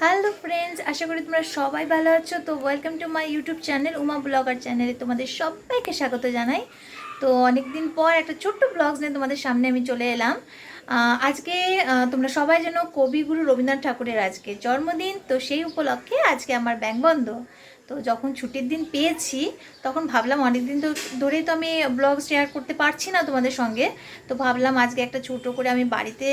Hello friends আশা করি তোমরা সবাই ভালো আছো। তো welcome to my YouTube channel Uma blogger চ্যানেলে তোমাদের সবাইকে স্বাগত জানাই। তো অনেক দিন পর একটা ছোট্ট ব্লগস নিয়ে তোমাদের সামনে আমি চলে এলাম। আজকে তোমরা সবাই যেন কবিগুরু রবীন্দ্রনাথ ঠাকুরের আজকে জন্মদিন। তো সেই উপলক্ষে আজকে আমার ব্যাংক বন্ধ। তো যখন ছুটির দিন পেয়েছি, তখন ভাবলাম অনেক দিন তো ধরেই তো আমি ব্লগ শেয়ার করতে পারছি না তোমাদের সঙ্গে। তো ভাবলাম আজকে একটা ছোটো করে আমি বাড়িতে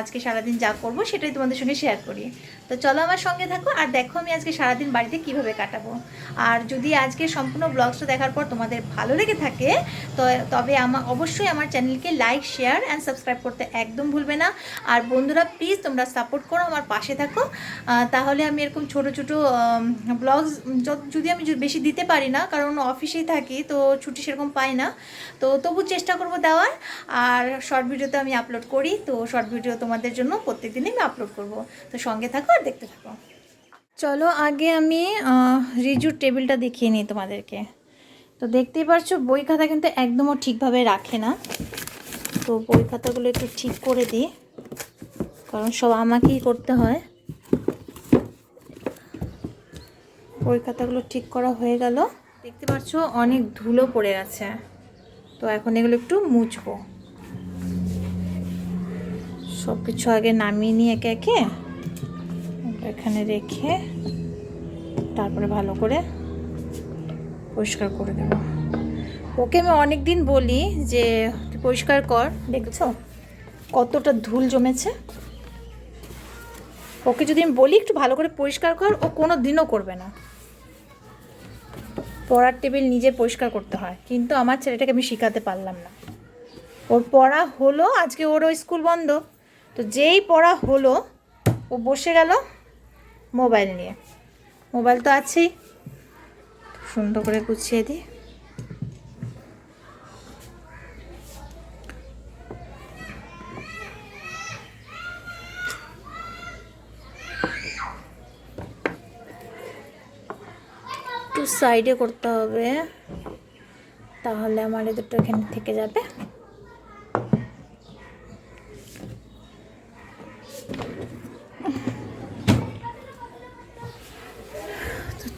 আজকে সারাদিন যা করব সেটাই তোমাদের সঙ্গে শেয়ার করি। তো চলো আমার সঙ্গে থাকো আর দেখো আমি আজকে সারাদিন বাড়িতে কীভাবে কাটাবো। আর যদি আজকে সম্পূর্ণ ব্লগসটা দেখার পর তোমাদের ভালো লেগে থাকে, তো, তবে আমার অবশ্যই আমার চ্যানেলকে লাইক শেয়ার অ্যান্ড সাবস্ক্রাইব করতে একদম ভুলবে না। আর বন্ধুরা প্লিজ তোমরা সাপোর্ট করো, আমার পাশে থাকো। তাহলে আমি এরকম ছোটো ছোটো ব্লগস যদি আমি বেশি দিতে পারি না, কারণ অফিসেই থাকি, তো ছুটি সেরকম পাই না। তো তবু চেষ্টা করব দেওয়ার। আর শর্ট ভিডিওতে আমি আপলোড করি, তো শর্ট ভিডিও তোমাদের জন্য প্রত্যেক দিনই আমি আপলোড করব। তো সঙ্গে থাকো আর দেখতে থাকো। চলো আগে আমি রিজুর টেবিলটা দেখিয়ে নিই তোমাদেরকে। তো দেখতেই পারছ, বই খাতা কিন্তু একদমও ঠিকভাবে রাখে না। তো বই খাতাগুলো একটু ঠিক করে দিই, কারণ সব আমাকেই করতে হয়। খাতাগুলো ঠিক করা হয়ে গেল। দেখতে পাচ্ছ, অনেক ধুলো পড়ে গেছে। তো এখন এগুলো একটু মুছবো। সব কিছু আগে নামিয়ে নিয়ে একে একে এখানে রেখে তারপরে ভালো করে পরিষ্কার করে দেব। ওকে আমি অনেক দিন বলি যে পরিষ্কার কর, দেখছ? কতটা ধুল জমেছে। ওকে যদি আমি বলি একটু ভালো করে পরিষ্কার কর, ও কোনো দিনও করবে না। পড়ার টেবিল নিজে পরিষ্কার করতে হয়। কিন্তু আমার ছেলেটাকে আমি শেখাতে পারলাম না। ওর পড়া হলো, আজকে ওরও স্কুল বন্ধ। তো যেই পড়া হলো, ও বসে গেল মোবাইল নিয়ে। মোবাইল তো আছেই। সুন্দর করে গুছিয়ে দিই। সাইডে করতে হবে। তাহলে আমার এ দুটো এখানে থেকে যাবে।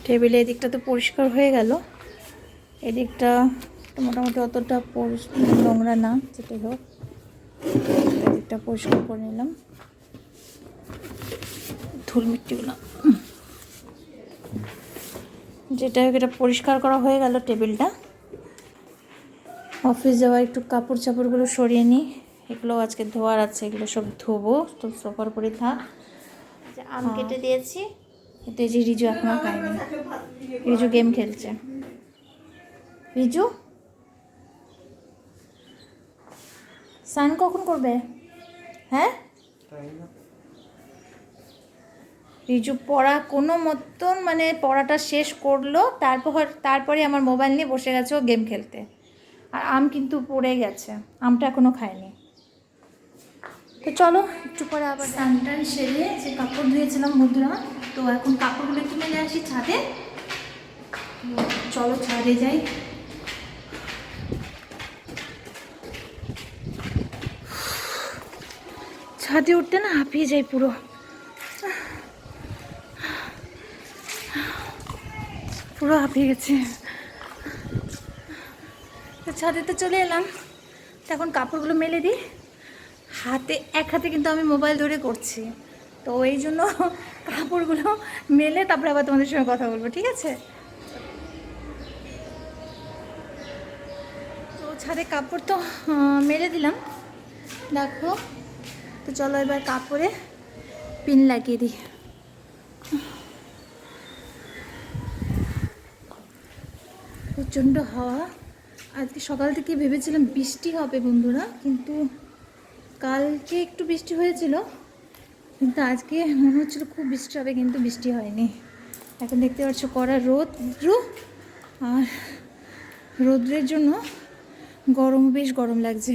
টেবিলে এদিকটা তো পরিষ্কার হয়ে গেল। এদিকটা মোটামুটি অতটা নোংরা না যেটাই হোক। এদিকটা পরিষ্কার করে নিলাম। ধুল মিট্টিগুলো। যেটা হোক এটা পরিষ্কার করা হয়ে গেল টেবিলটা। অফিস যাওয়ার একটু কাপড় চাপড়গুলো সরিয়ে নিই। এগুলো আজকে ধোয়ার আছে এগুলো সব ধোবো। তো সোফার উপরে থাক। যে আম কেটে দিয়েছি। কিন্তু এই যে রিজু এখনও খায়নি। রিজু গেম খেলছে। রিজু? স্নান কখন করবে? হ্যাঁ? রিজু পড়া কোনো মতন মানে পড়াটা শেষ করল তারপর তারপরে আমার মোবাইল নিয়ে বসে গেছে ও গেম খেলতে। আর আম কিন্তু পড়ে গেছে আমটা এখনও খায়নি। তো চলো একটু পরে আবার স্নান টান সেরে যে কাপড় ধুয়েছিলাম বন্ধুরা তো এখন কাপড়গুলো কিনে নিয়ে আসি ছাদে। চলো ছাদে যাই। ছাদে উঠতে না হাঁপিয়ে যাই পুরো। পুরো হাঁপিয়ে গেছে। তো ছাদে তো চলে এলাম। তো এখন কাপড়গুলো মেলে দিই। হাতে, এক হাতে কিন্তু আমি মোবাইল ধরে করছি। তো এই জন্য কাপড়গুলো মেলে তারপরে আবার তোমাদের সঙ্গে কথা বলব, ঠিক আছে? তো ছাদে কাপড় তো মেলে দিলাম। দেখো, তো চলো এবার কাপড়ে পিন লাগিয়ে দিই। প্রচণ্ড হাওয়া। আজকে সকাল থেকে ভেবেছিলাম বৃষ্টি হবে বন্ধুরা, কিন্তু কালকে একটু বৃষ্টি হয়েছিল, কিন্তু আজকে মনে হচ্ছিল খুব বৃষ্টি হবে, কিন্তু বৃষ্টি হয়নি। এখন দেখতে পাচ্ছ কড়া রৌদ্র আর রৌদ্রের জন্য গরম, বেশ গরম লাগছে।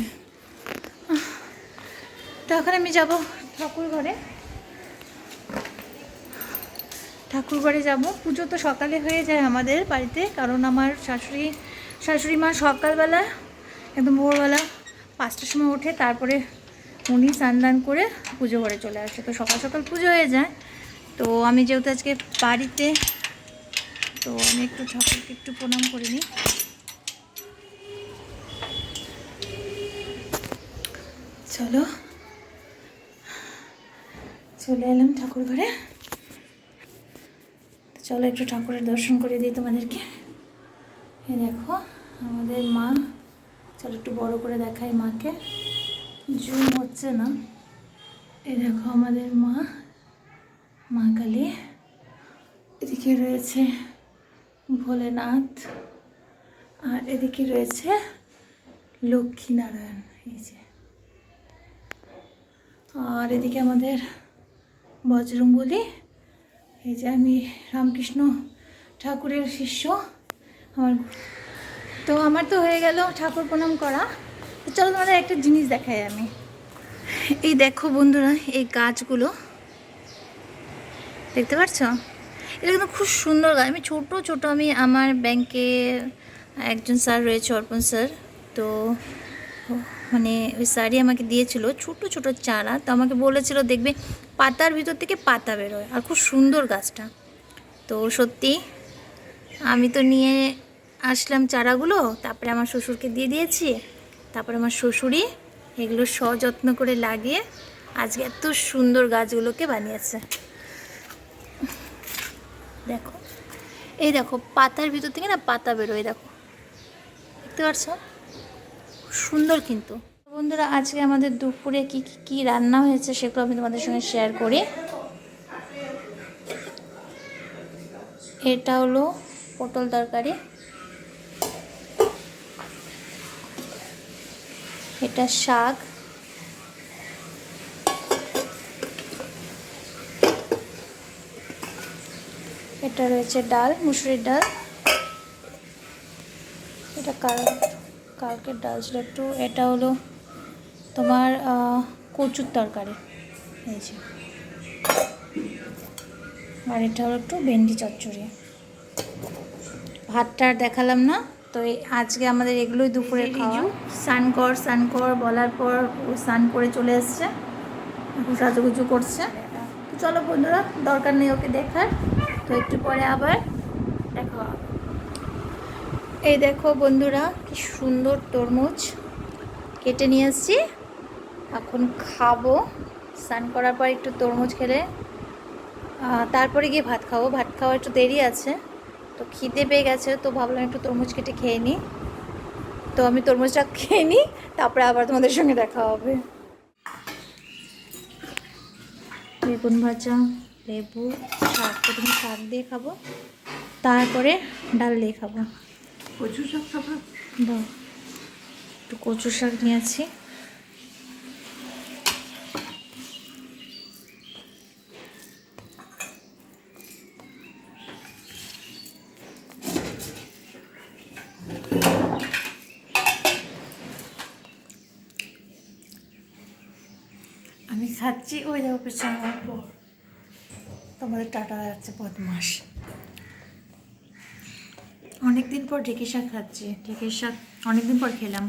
তো এখন আমি যাব ঠাকুর ঘরে ঠাকুর ঘরে যাব। পুজো তো সকালে হয়ে যায় আমাদের বাড়িতে, কারণ আমার শাশুড়ি শাশুড়ি মা সকালবেলা, একদম ভোরবেলা পাঁচটার সময় ওঠে, তারপরে উনি স্নান করে পুজো ঘরে চলে আসে। তো সকাল সকাল পুজো হয়ে যায়। তো আমি যেহেতু আজকে বাড়িতে, তো আমি একটু ঠাকুরকে একটু প্রণাম করে নিই। চলো, চলে এলাম ঠাকুর ঘরে চলো একটু ঠাকুরের দর্শন করে দিই তোমাদেরকে। এই দেখো, আমাদের মা, চলো একটু বড় করে দেখাই মাকে। জুম হচ্ছে না। এই দেখো আমাদের মা মা কালী। এদিকে রয়েছে ভোলেনাথ। আর এদিকে রয়েছে লক্ষ্মীনারায়ণ, এই যে। আর এদিকে আমাদের বজরঙ্গলি এই যে আমি রামকৃষ্ণ ঠাকুরের শিষ্য। আমার তো আমার তো হয়ে গেল ঠাকুর প্রণাম করা। চলো তোমাদের একটা জিনিস দেখাই আমি। এই দেখো বন্ধুরা, এই গাছগুলো। দেখতে পাচ্ছ এটা কিন্তু খুব সুন্দর গাছ। আমি ছোট ছোট। আমি আমার ব্যাংকে একজন স্যার রয়েছে, অর্পণ স্যার। তো মানে ওই স্যারই আমাকে দিয়েছিল ছোট ছোট চারা। তো আমাকে বলেছিল, দেখবে পাতার ভিতর থেকে পাতা বেরোয় আর খুব সুন্দর গাছটা। তো সত্যি আমি তো নিয়ে আসলাম চারাগুলো, তারপরে আমার শ্বশুরকে দিয়ে দিয়েছি, তারপরে আমার শ্বশুরই এগুলো সযত্ন করে লাগিয়ে আজকে এত সুন্দর গাছগুলোকে বানিয়েছে। দেখো, এই দেখো পাতার ভিতর থেকে না পাতা বেরোয় দেখো। দেখতে পাচ্ছ? সুন্দর কিন্তু। বন্ধুরা, আজকে আমাদের দুপুরে কি কি রান্না হয়েছে সেগুলো আমি তোমাদের সঙ্গে শেয়ার করি। এটা হলো পটল তরকারি। এটা শাক। এটা রয়েছে ডাল, মুসুরির ডাল। এটা কাল, কালকের ডাল ছিল একটু। এটা হলো তোমার কচুর তরকারি এই যে আর এটা হলো একটু ভেন্ডি চচ্চড়ি। ভাতটা আর দেখালাম না তো এই আজকে আমাদের এগুলোই দুপুরে খাওয়া। স্নান কর স্নান কর বলার পর ও স্নান করে চলে এসছে। এখন সাজুগুজু করছে। তো চলো বন্ধুরা দরকার নেই ওকে দেখার। তো একটু পরে আবার দেখা হবে। এই দেখো বন্ধুরা কি সুন্দর তরমুজ। কেটে নিয়ে এসেছি। এখন খাব। স্নান করার পর একটু তরমুজ খেলে। তারপরে গিয়ে ভাত খাব। ভাত খাওয়া একটু দেরি আছে। তো খিদে পেয়ে গেছে তো ভাবলাম একটু তরমুজ কেটে খেয়ে নিই। তো আমি তরমুজটা খেয়ে নিই তারপরে আবার তোমাদের সঙ্গে দেখা হবে। বেগুন ভাজা লেবু শাক প্রথমে শাক দিয়ে খাব। তারপরে ডাল দিয়ে খাব। কচু শাক খাব? একটু কচু শাক নিয়েছি খাচ্ছি ওই দেখো পেছনে আমার বর। তোমাদের টাটা যাচ্ছে বদমাস অনেকদিন পর ঢেঁকি শাক খাচ্ছি ঢেঁকি শাক অনেকদিন পর খেলাম।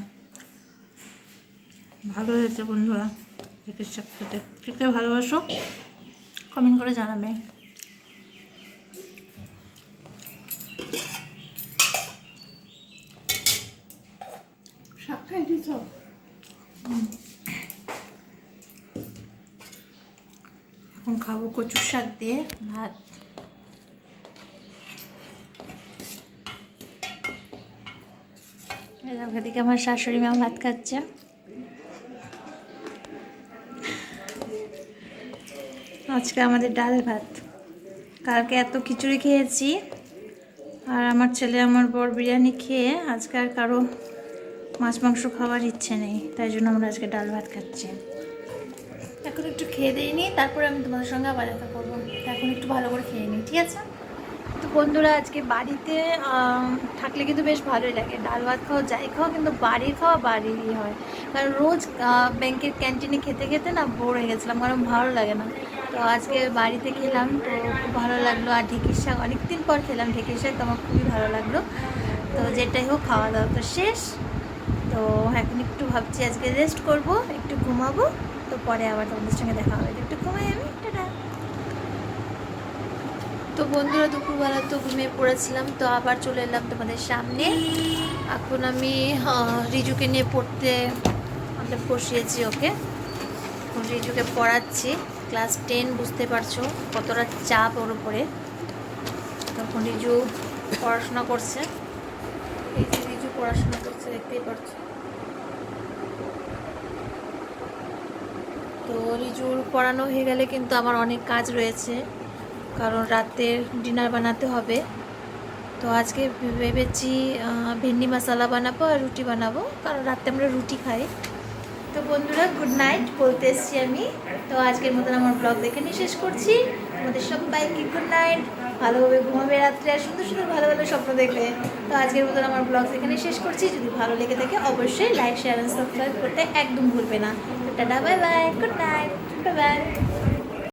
ভালো হয়েছে বন্ধুরা ঢেঁকির শাক খেতে। খেতে ভালোবাসো কমেন্ট করে জানাবে। শাক খাই দিছ এখন খাব কচুর শাক দিয়ে ভাত। এই আমার শাশুড়ি মা ভাত খাচ্ছে। আজকে আমাদের ডাল ভাত। কালকে এত খিচুড়ি খেয়েছি। আর আমার ছেলে আমার বর বিরিয়ানি খেয়ে আজকে আর কারও মাছ মাংস খাওয়ার ইচ্ছে নেই। তাই জন্য আমরা আজকে ডাল ভাত খাচ্ছি। এখন একটু খেয়ে দিয়ে নিই, তারপরে আমি তোমাদের সঙ্গে আবার দেখা করব। এখন একটু ভালো করে খেয়ে নিই, ঠিক আছে? তো বন্ধুরা, আজকে বাড়িতে থাকলে কিন্তু বেশ ভালোই লাগে। ডাল ভাত খাওয়া যাই খাওয়া কিন্তু বাড়ির খাওয়া বাড়িরই হয়। কারণ রোজ ব্যাংকের ক্যান্টিনে খেতে খেতে না বোর হয়ে গেছিলাম, কারণ ভালো লাগে না। তো আজকে বাড়িতে খেলাম, তো খুব ভালো লাগল। আর ঢেঁকির শাক, অনেকদিন পর খেলাম ঢেঁকির শাক, তো আমার খুবই ভালো লাগল। তো যেটাই হোক, খাওয়া দাওয়া তো শেষ। তো এখন একটু ভাবছি আজকে রেস্ট করব, একটু ঘুমাবো। তো পরে আবার তোমাদের সঙ্গে দেখা হবে। একটু ঘুমাই আমি তো বন্ধুরা, দুপুরবেলা তো ঘুমিয়ে পড়েছিলাম, তো আবার চলে এলাম তোমাদের সামনে। এখন আমি রিজুকে নিয়ে পড়তে, আমরা বসিয়েছি ওকে। রিজুকে পড়াচ্ছি, ক্লাস টেন, বুঝতে পারছ কতটা চাপ ওর উপরে। তখন রিজু পড়াশোনা করছে। এই যে রিজু পড়াশোনা করছে, দেখতেই পারছ। তো রিজুর পড়ানো হয়ে গেলে কিন্তু আমার অনেক কাজ রয়েছে, কারণ রাতের ডিনার বানাতে হবে। তো আজকে ভেবেছি ভেন্ডি মশলা বানাবো আর রুটি বানাবো, কারণ রাতে আমরা রুটি খাই। তো বন্ধুরা গুড নাইট বলতে এসেছি আমি। তো আজকের মতন আমার ব্লগ দেখে নিয়ে শেষ করছি। তোমাদের সবাইকে গুড নাইট ভালোভাবে ঘুমাবে রাত্রে আর সুন্দর সুন্দর ভালো ভালো স্বপ্ন দেখবে। তো আজকের মতন আমার ব্লগ এখানে শেষ করছি। যদি ভালো লেগে থাকে, অবশ্যই লাইক শেয়ার অ্যান্ড সাবস্ক্রাইব করতে একদম ভুলবে না। Tata bye bye good night bye bye